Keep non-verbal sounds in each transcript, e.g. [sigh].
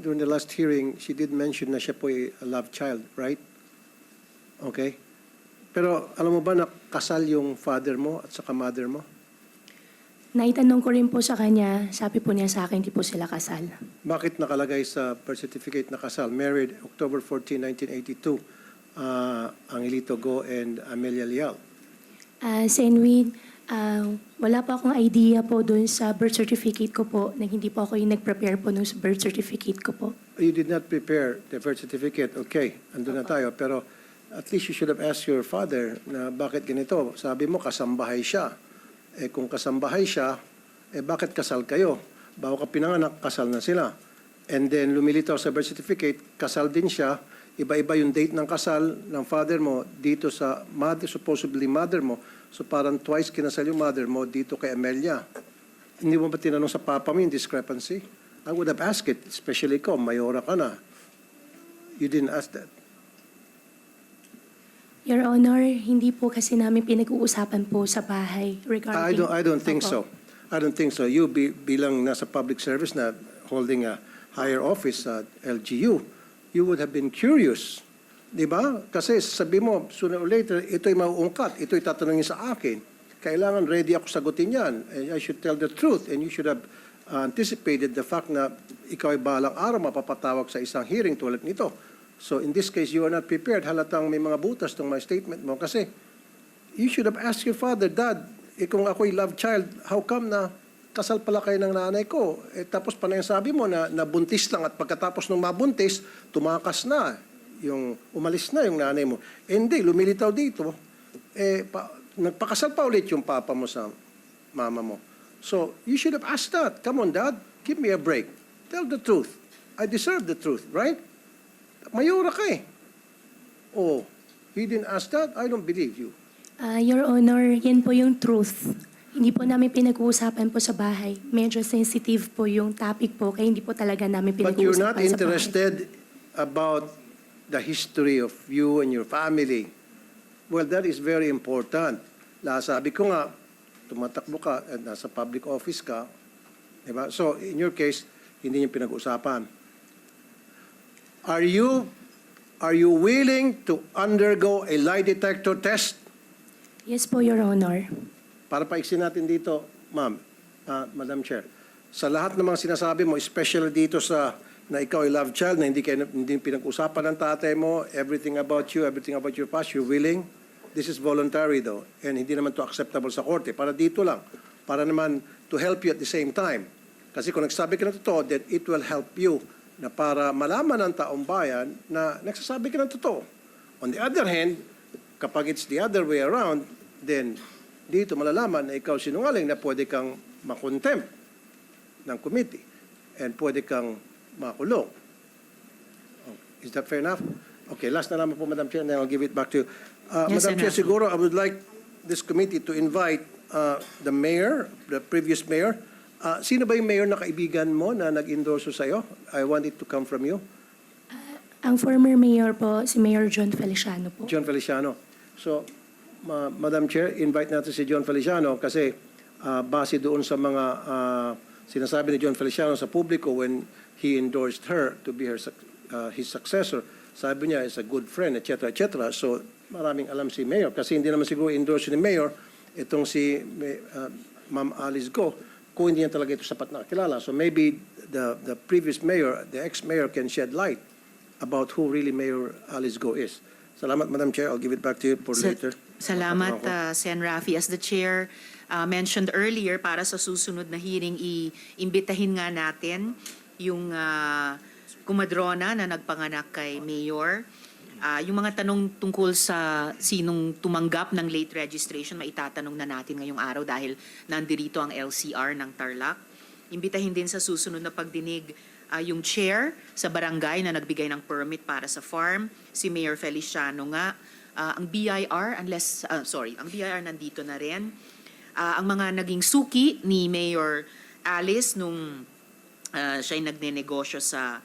during the last hearing, she did mention na siya po ay a love child, right? Okay. Pero alam mo ba na kasal yung father mo at saka mother mo? Naitanong ko rin po sa kanya, sabi po niya sa akin, hindi po sila kasal. Bakit nakalagay sa birth certificate na kasal? Married October 14, 1982, uh, Angelito Go and Amelia Lial. Ah, Senwin, ah, wala po akong idea po doon sa birth certificate ko po, na hindi po ako yung nag-prepare po ng birth certificate ko po. You did not prepare the birth certificate. Okay, andun na tayo. Pero at least you should have asked your father na bakit ganito. Sabi mo, kasambahay siya. Eh kung kasambahay siya, eh bakit kasal kayo? Bago ka pinanganak, kasal na sila. And then lumilitaw sa birth certificate, kasal din siya. Iba-iba yung date ng kasal ng father mo dito sa mother, supposedly mother mo. So parang twice kinasal yung mother mo dito kay Amelia. Hindi mo ba tinanong sa papa mo yung discrepancy? I would have asked it, especially ikaw, mayora ka na. You didn't ask that. Your Honor, hindi po kasi namin pinag-uusapan po sa bahay regarding... I don't, I don't think Opo. so. I don't think so. You bi- bilang nasa public service na holding a higher office at LGU, you would have been curious. Di ba? Kasi sabi mo, sooner or later, ito'y mauungkat, ito'y tatanungin sa akin. Kailangan ready ako sagutin yan. And I should tell the truth and you should have uh, anticipated the fact na ikaw ay balang araw mapapatawag sa isang hearing tulad nito. So in this case, you are not prepared. Halatang may mga butas tong my statement mo kasi you should have asked your father, Dad, eh kung ako'y love child, how come na kasal pala kayo ng nanay ko? Eh, tapos pa na yung sabi mo na nabuntis lang at pagkatapos ng mabuntis, tumakas na. Yung umalis na yung nanay mo. Eh, hindi, lumilitaw dito. Eh, pa, nagpakasal pa ulit yung papa mo sa mama mo. So, you should have asked that. Come on, Dad, give me a break. Tell the truth. I deserve the truth, right? Mayura ka eh. Oh, he didn't ask that? I don't believe you. Ah, Your Honor, yan po yung truth. Hindi po namin pinag-uusapan po sa bahay. Medyo sensitive po yung topic po, kaya hindi po talaga namin But you're pinag-uusapan not sa bahay. interested about the history of you and your family. Well, that is very important. La, sabi ko nga, tumatakbo ka at nasa public office ka. Diba? So, in your case, hindi niyo pinag-usapan. Are you, are you willing to undergo a lie detector test? Yes po, Your Honor. Para paiksin natin dito, ma'am, ah, Madam Chair, sa lahat ng mga sinasabi mo, especially dito sa na ikaw ay love child, na hindi, kayo, hindi pinag-usapan ng tatay mo, everything about you, everything about your past, you're willing. This is voluntary though, and hindi naman to acceptable sa korte. Para dito lang, para naman to help you at the same time. Kasi kung nagsabi ka ng totoo, then it will help you na para malaman ng taong bayan na nagsasabi ka ng totoo. On the other hand, kapag it's the other way around, then dito malalaman na ikaw sinungaling na pwede kang makontempt ng committee and pwede kang makulong. Oh, Is that fair enough? Okay, last na naman po, Madam Chair, and then I'll give it back to you. Uh, Yes, Madam Chair, Senator. siguro I would like this committee to invite uh, the mayor, the previous mayor. Uh, sino ba yung mayor na kaibigan mo na nag-endorso sa'yo? I want it to come from you. Ang former mayor po, si Mayor John Feliciano po. John Feliciano. So, ma- Madam Chair, invite natin si John Feliciano kasi ah, base doon sa mga ah, sinasabi ni John Feliciano sa publiko when he endorsed her to be her ah, his successor, sabi niya is a good friend, etc., etc. So, maraming alam si Mayor kasi hindi naman siguro endorse ni Mayor itong si ah, Ma'am Alice Go kung hindi niya talaga ito sapat na kilala. So maybe the the previous mayor, the ex-mayor can shed light about who really Mayor Alice Go is. Salamat, Madam Chair. I'll give it back to you for Sa- later. Salamat, uh, Sen. Rafi. As the chair uh, mentioned earlier, para sa susunod na hearing, i-imbitahin nga natin yung uh, kumadrona na nagpanganak kay Mayor. Uh, yung mga tanong tungkol sa sinong tumanggap ng late registration, maitatanong na natin ngayong araw dahil nandirito ang LCR ng Tarlac. Imbitahin din sa susunod na pagdinig ah, yung chair sa barangay na nagbigay ng permit para sa farm, si Mayor Feliciano nga. Ah, ang BIR, unless, ah, sorry, ang BIR nandito na rin. Ah, ang mga naging suki ni Mayor Alice nung ah, siya'y nagnenegosyo sa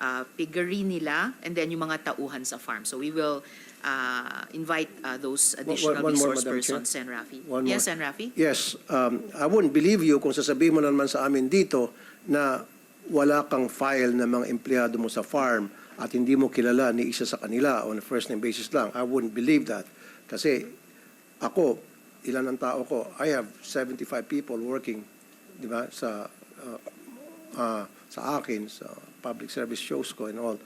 ah, piggery nila and then yung mga tauhan sa farm. So we will ah, invite ah, those additional one more, resource Madam Chair. persons, Sen. Rafi. One yes, more. Sen. Rafi? Yes, um, I wouldn't believe you kung sasabihin mo naman sa amin dito na wala kang file ng mga empleyado mo sa farm at hindi mo kilala ni isa sa kanila on a first name basis lang, I wouldn't believe that. Kasi ako, ilan ang tao ko? I have 75 people working, di ba, sa uh, sa akin, sa public service shows ko and all.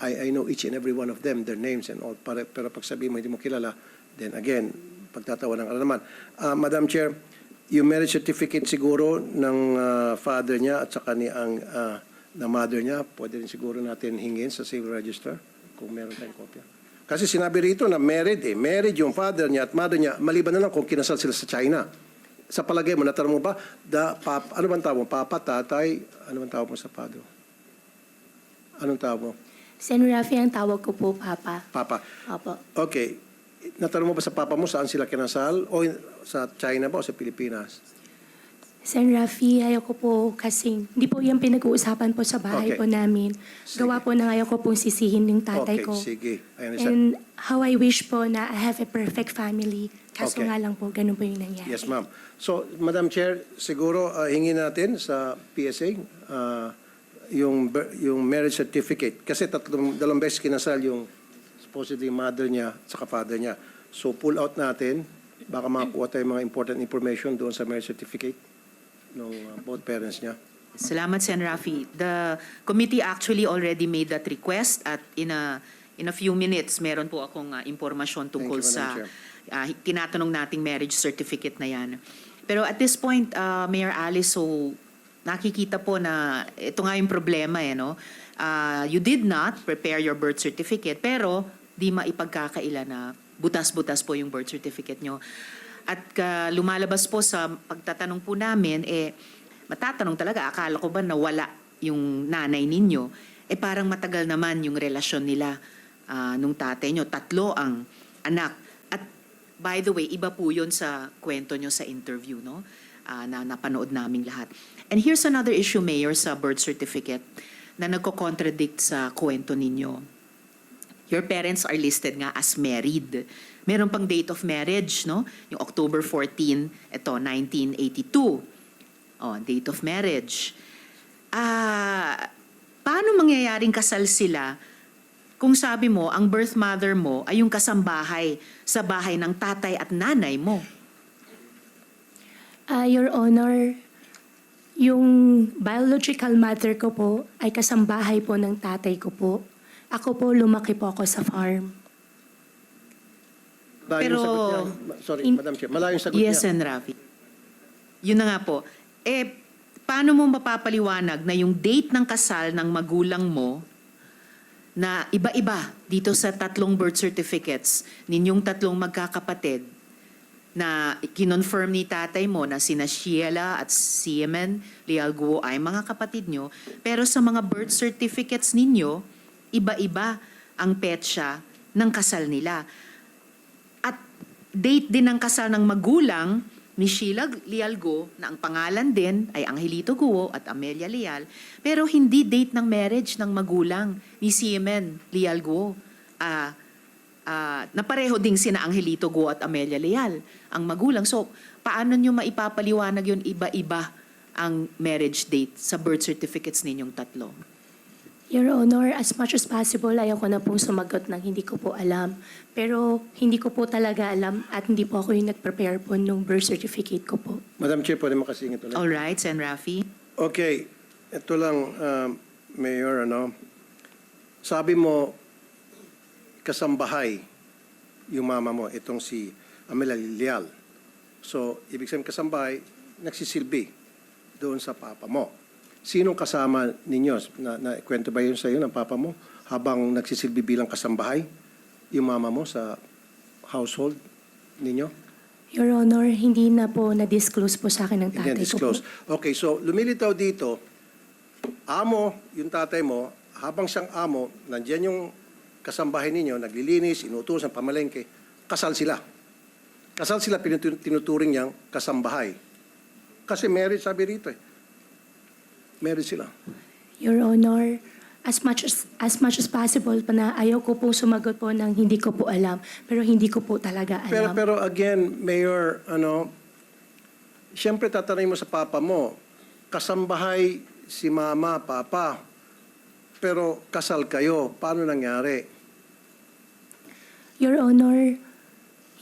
I, I know each and every one of them, their names and all. Pero, pero pag sabihin mo hindi mo kilala, then again, pagtatawa ng naman. Uh, Madam Chair, yung marriage certificate siguro ng uh, father niya at saka ni ang uh, na mother niya, pwede rin siguro natin hingin sa civil register kung meron tayong kopya. Kasi sinabi rito na married eh. Married yung father niya at mother niya, maliban na lang kung kinasal sila sa China. Sa palagay mo, natanong mo ba, da, pap, ano bang tawag mo? Papa, tatay, ano bang tawag mo sa father? Anong tawag mo? Sen. Rafi, ang tawag ko po, Papa. Papa. Opo. Okay. Natanong mo ba sa papa mo saan sila kinasal? O sa China ba o sa Pilipinas? Sen. Rafi, ayaw ko po kasing, hindi po yung pinag-uusapan po sa bahay Okay. po namin. Sige. Gawa po na ayaw ko pong sisihin yung tatay okay, ko. sige. I understand. And how I wish po na I have a perfect family. Kaso Okay. nga lang po, ganun po yung nangyari. Yes, ma'am. So, Madam Chair, siguro uh, hingin natin sa PSA uh, yung ber- yung marriage certificate kasi tatlong dalawang beses kinasal yung supposedly mother niya at saka father niya. So, pull out natin baka makakuha tayong mga important information doon sa marriage certificate ng uh, both parents niya. Salamat, Sen. Rafi. The committee actually already made that request at in a in a few minutes, meron po akong uh, impormasyon tungkol you, sa uh, tinatanong nating marriage certificate na yan. Pero at this point, uh, Mayor Alice, so nakikita po na ito nga yung problema eh, no? Uh, you did not prepare your birth certificate, pero di maipagkakaila na butas-butas po yung birth certificate nyo. At uh, lumalabas po sa pagtatanong po namin, eh, matatanong talaga, akala ko ba nawala yung nanay ninyo? Eh parang matagal naman yung relasyon nila ah, nung tatay nyo. Tatlo ang anak. At by the way, iba po yun sa kwento nyo sa interview, no? Ah, na napanood naming lahat. And here's another issue, Mayor, sa birth certificate na nagko-contradict sa kwento ninyo. Your parents are listed nga as married. Meron pang date of marriage, no? Yung October 14, ito, 1982. Oh, date of marriage. Ah, paano mangyayaring kasal sila kung sabi mo, ang birth mother mo ay yung kasambahay sa bahay ng tatay at nanay mo? Ah, Your Honor, yung biological mother ko po ay kasambahay po ng tatay ko po. Ako po, lumaki po ako sa farm. Malayo Pero- sagot niya. Ma- Sorry, In- Madam Chair. Malayo yung sagot Yes, niya. and Rafi. Yun na nga po. Eh, paano mo mapapaliwanag na yung date ng kasal ng magulang mo na iba-iba dito sa tatlong birth certificates ninyong tatlong magkakapatid na kinonfirm ni tatay mo na sina Sheila at Siemen Lialguo ay mga kapatid nyo, pero sa mga birth certificates ninyo, iba-iba ang petsa ng kasal nila. At date din ng kasal ng magulang ni Sheila Lialgo na ang pangalan din ay Angelito Guo at Amelia Lial, pero hindi date ng marriage ng magulang ni Siemen Lialgo. Ah, ah, na pareho ding sina Angelito Guo at Amelia Lial ang magulang. So, paano nyo maipapaliwanag yun iba-iba ang marriage date sa birth certificates ninyong tatlo? Your Honor, as much as possible, ayaw ko na pong sumagot ng hindi ko po alam. Pero hindi ko po talaga alam at hindi po ako yung nag-prepare po nung birth certificate ko po. Madam Chair, pwede makasingit ulit. All right, Sen. Rafi? Okay, ito lang, um, Mayor, ano, sabi mo, kasambahay yung mama mo, itong si Amelia Lial. So, ibig sabihin kasambahay, nagsisilbi doon sa papa mo. Sinong kasama ninyo? Na, na kwento ba yun sa iyo ng papa mo? Habang nagsisilbi bilang kasambahay, yung mama mo sa household ninyo? Your Honor, hindi na po na-disclose po sa akin ng Hindi tatay ko po. Okay, so lumilitaw dito, amo, yung tatay mo, habang siyang amo, nandiyan yung kasambahay ninyo, naglilinis, inutusan, pamalengke, kasal sila. Kasal sila, pinutu- tinuturing niyang kasambahay. Kasi marriage, sabi rito eh. Married sila. Your Honor, as much as, as much as possible pa na ayaw ko po sumagot po ng hindi ko po alam. Pero hindi ko po talaga alam. Pero, pero again, Mayor, ano, siyempre tatanungin mo sa papa mo, kasambahay si mama, papa. Pero kasal kayo. Paano nangyari? Your Honor,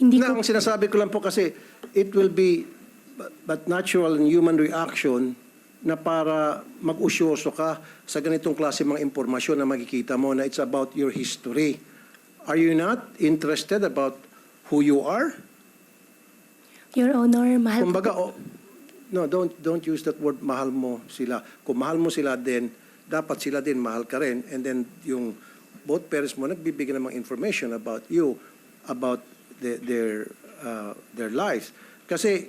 hindi Na, ko... ang sinasabi ko lang po kasi, it will be but, but natural and human reaction na para mag-usyoso ka sa ganitong klase mga impormasyon na makikita mo na it's about your history. Are you not interested about who you are? Your Honor, mahal ko Kumbaga, oh, no, don't don't use that word mahal mo sila. Kung mahal mo sila din, dapat sila din mahal ka rin. And then yung both parents mo nagbibigay ng mga information about you, about the, their uh, their lives. Kasi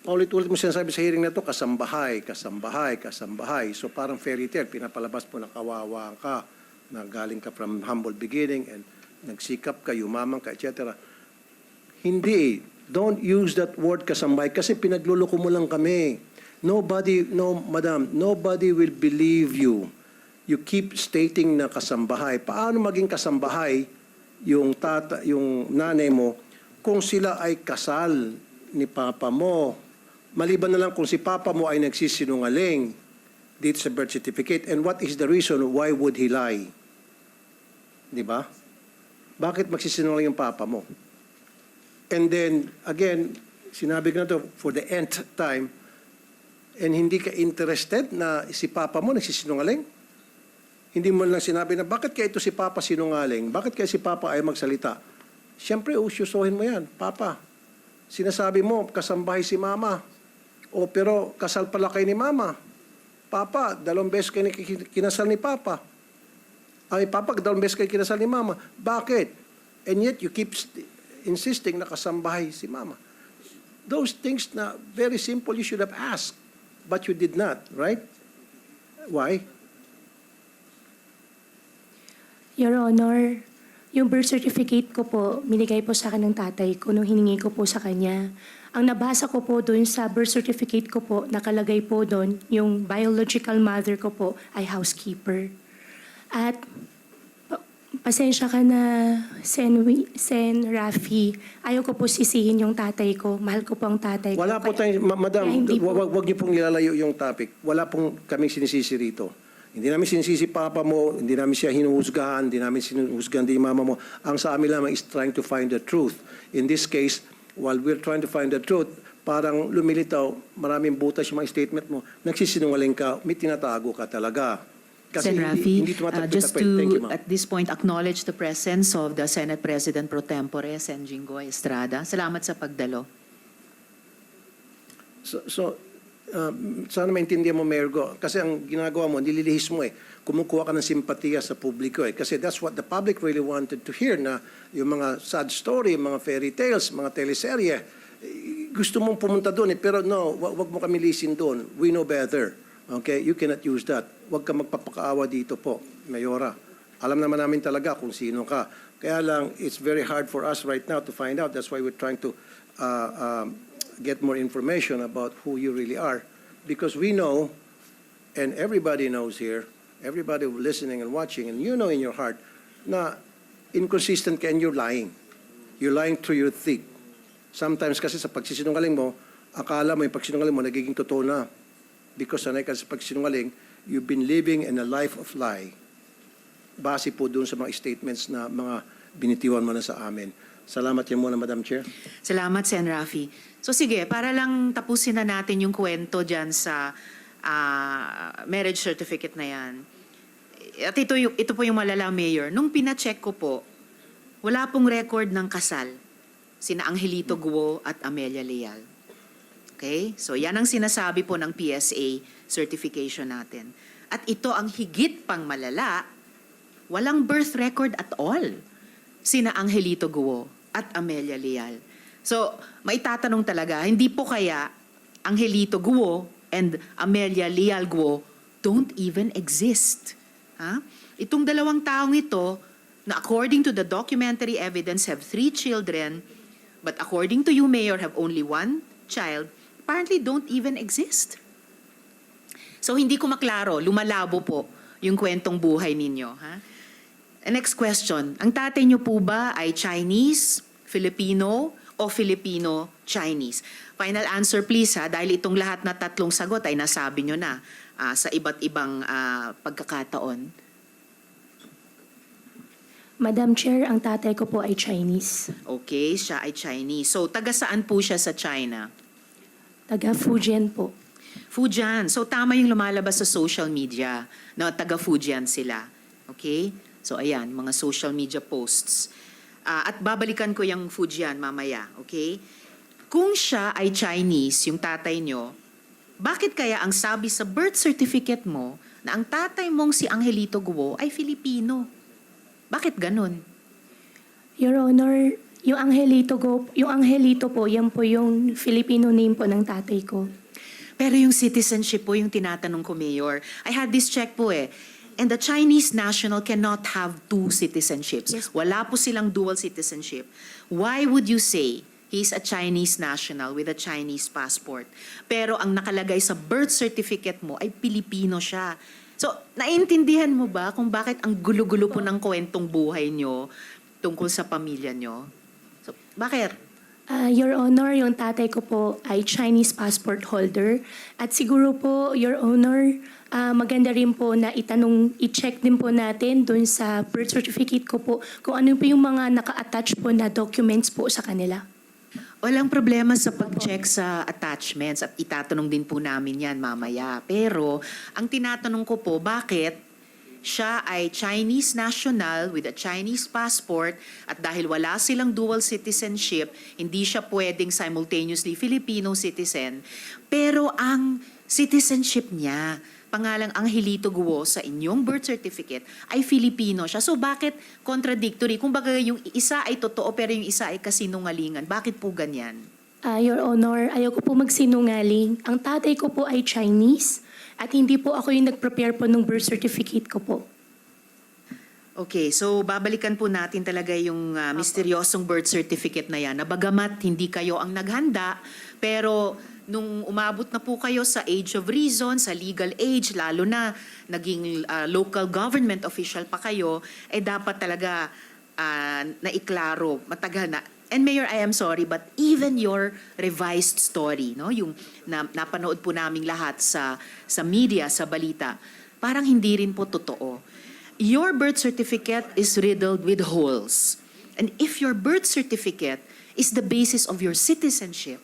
paulit-ulit mo sinasabi sa hearing na to, kasambahay, kasambahay, kasambahay. So parang fairy tale, pinapalabas mo na kawawa ka, na galing ka from humble beginning and nagsikap ka, yumaman ka, etc. Hindi. Don't use that word kasambay kasi pinagluloko mo lang kami. Nobody, no, madam, nobody will believe you. You keep stating na kasambahay. Paano maging kasambahay yung tata, yung nanay mo kung sila ay kasal ni papa mo? Maliban na lang kung si papa mo ay nagsisinungaling dito sa birth certificate. And what is the reason why would he lie? Di ba? Bakit magsisinungaling yung papa mo? And then, again, sinabi ko na to for the nth time, and hindi ka interested na si Papa mo nagsisinungaling? Hindi mo lang sinabi na, bakit kaya ito si Papa sinungaling? Bakit kaya si Papa ay magsalita? Siyempre, usyusohin mo yan. Papa, sinasabi mo, kasambahay si Mama. O, pero kasal pala kayo ni Mama. Papa, dalawang beses kayo kinasal ni Papa. Ay, Papa, dalawang beses kayo kinasal ni Mama. Bakit? And yet, you keep st- insisting na kasambahay si Mama. Those things na very simple you should have asked, but you did not, right? Why? Your Honor, yung birth certificate ko po, binigay po sa akin ng tatay ko nung hiningi ko po sa kanya. Ang nabasa ko po doon sa birth certificate ko po, nakalagay po doon, yung biological mother ko po ay housekeeper. At pa- pasensya ka na, Sen, Sen Rafi, ayaw ko po sisihin yung tatay ko. Mahal ko po ang tatay ko. Wala po Kaya- tayong, ma- madam, kaya hindi po- wag, wag niyo pong nilalayo yung topic. Wala pong kaming sinisisi rito. Hindi namin sinisisi papa mo, hindi namin siya hinuhusgahan, hindi namin sinuhusgahan din mama mo. Ang sa amin lamang is trying to find the truth. In this case, while we're trying to find the truth, parang lumilitaw, maraming butas yung mga statement mo, nagsisinungaling ka, may tinatago ka talaga. Sen. hindi, Rafi, hindi uh, tumatagpit just you, to, ma'am. at this point, acknowledge the presence of the Senate President Pro Tempore, Sen. Jinggoy Estrada. Salamat sa pagdalo. So, so um, sana maintindihan mo, Mayor Go. Kasi ang ginagawa mo, nililihis mo eh. Kumukuha ka ng simpatiya sa publiko eh. Kasi that's what the public really wanted to hear na yung mga sad story, mga fairy tales, mga teleserye. eh, Gusto mong pumunta doon eh. Pero no, wag mo kami lisin doon. We know better. Okay? You cannot use that. Wag ka magpapakaawa dito po, Mayora. Alam naman namin talaga kung sino ka. Kaya lang, it's very hard for us right now to find out. That's why we're trying to uh, um, get more information about who you really are. Because we know, and everybody knows here, everybody listening and watching, and you know in your heart, na inconsistent ka and you're lying. You're lying through your thick. Sometimes kasi sa pagsisinungaling mo, akala mo yung pagsinungaling mo nagiging totoo na. Because sanay ka sa pagsinungaling, you've been living in a life of lie. Base po dun sa mga statements na mga binitiwan mo na sa amin. Salamat yan muna, Madam Chair. Salamat, Sen. Rafi. So sige, para lang tapusin na natin yung kwento dyan sa ah, marriage certificate na yan. At ito, yung, ito po yung malala, Mayor. Nung pina-check ko po, wala pong record ng kasal. Sina Angelito Guo at Amelia Leal. Okay? So yan ang sinasabi po ng PSA certification natin. At ito ang higit pang malala, walang birth record at all. Sina Angelito Guo at Amelia Leal. So, maitatanong talaga, hindi po kaya Angelito Guo and Amelia Leal Guo don't even exist. Ha? Itong dalawang taong ito, na according to the documentary evidence have three children, but according to you, Mayor, have only one child, apparently don't even exist. So hindi ko maklaro, lumalabo po yung kwentong buhay ninyo. Ha? Next question, ang tatay niyo po ba ay Chinese, Filipino, o Filipino-Chinese? Final answer please ha, dahil itong lahat na tatlong sagot ay nasabi nyo na ah, sa iba't ibang ah, pagkakataon. Madam Chair, ang tatay ko po ay Chinese. Okay, siya ay Chinese. So, taga saan po siya sa China? Taga Fujian po. Fujian. So, tama yung lumalabas sa social media na taga Fujian sila. Okay? So, ayan, mga social media posts. Ah, at babalikan ko yung Fujian mamaya. Okay? Kung siya ay Chinese, yung tatay nyo, bakit kaya ang sabi sa birth certificate mo na ang tatay mong si Angelito Guo ay Filipino? Bakit ganun? Your Honor, yung Angelito, go, yung Angelito po, yan po yung Filipino name po ng tatay ko. Pero yung citizenship po yung tinatanong ko, Mayor. I had this check po eh. And the Chinese national cannot have two citizenships. Yes. Wala po silang dual citizenship. Why would you say he's a Chinese national with a Chinese passport? Pero ang nakalagay sa birth certificate mo ay Pilipino siya. So, naintindihan mo ba kung bakit ang gulo-gulo po ng kwentong buhay nyo tungkol sa pamilya nyo? So, bakit? Ah, Your Honor, yung tatay ko po ay Chinese passport holder. At siguro po, Your Honor, ah, maganda rin po na itanong, i-check din po natin dun sa birth certificate ko po kung ano po yung mga naka-attach po na documents po sa kanila. Walang problema sa pag-check sa attachments at itatanong din po namin yan mamaya. Pero ang tinatanong ko po, bakit siya ay Chinese national with a Chinese passport at dahil wala silang dual citizenship, hindi siya pwedeng simultaneously Filipino citizen. Pero ang citizenship niya, pangalang Angelito Guo sa inyong birth certificate ay Filipino siya. So bakit contradictory? Kung baga yung isa ay totoo pero yung isa ay kasinungalingan. Bakit po ganyan? Ah, Your Honor, ayaw ko po magsinungaling. Ang tatay ko po ay Chinese at hindi po ako yung nag-prepare po ng birth certificate ko po. Okay, so babalikan po natin talaga yung ah, misteryosong birth certificate na yan. Na bagamat hindi kayo ang naghanda, pero nung umabot na po kayo sa age of reason, sa legal age, lalo na naging ah, local government official pa kayo, eh dapat talaga ah, naiklaro, matagal na. And Mayor, I am sorry, but even your revised story, no, yung na, napanood po naming lahat sa sa media, sa balita, parang hindi rin po totoo. Your birth certificate is riddled with holes. And if your birth certificate is the basis of your citizenship,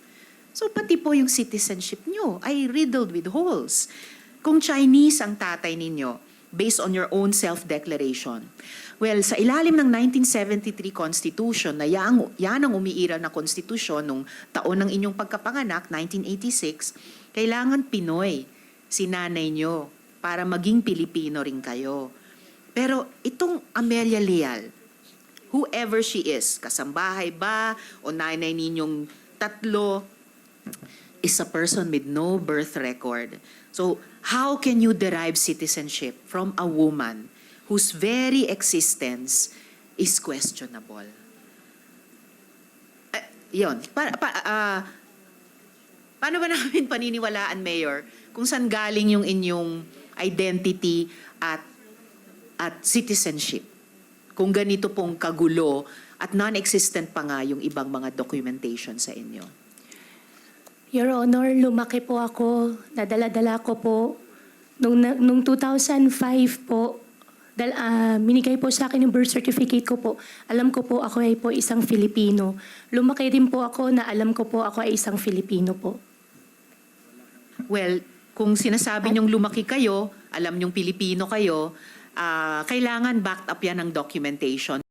so pati po yung citizenship nyo ay riddled with holes. Kung Chinese ang tatay ninyo, based on your own self-declaration, well, sa ilalim ng 1973 Constitution, na yan, yan ang umiiral na konstitusyon nung taon ng inyong pagkapanganak, 1986, kailangan Pinoy si nanay nyo para maging Pilipino rin kayo. Pero itong Amelia Leal, whoever she is, kasambahay ba o nanay ninyong tatlo, is a person with no birth record. So, how can you derive citizenship from a woman whose very existence is questionable? Eh, yun. Pa, pa, ah, paano ba [laughs] namin paniniwalaan, Mayor, kung saan galing yung inyong identity at at citizenship. Kung ganito pong kagulo at non-existent pa nga yung ibang mga documentation sa inyo. Your Honor, lumaki po ako, nadala-dala ko po. Nung, nung 2005 po, dal, ah, minigay po sa akin yung birth certificate ko po. Alam ko po ako ay po isang Filipino. Lumaki din po ako na alam ko po ako ay isang Filipino po. Well, kung sinasabi niyong lumaki kayo, alam niyong Pilipino kayo, ah, kailangan backed up yan ng documentation.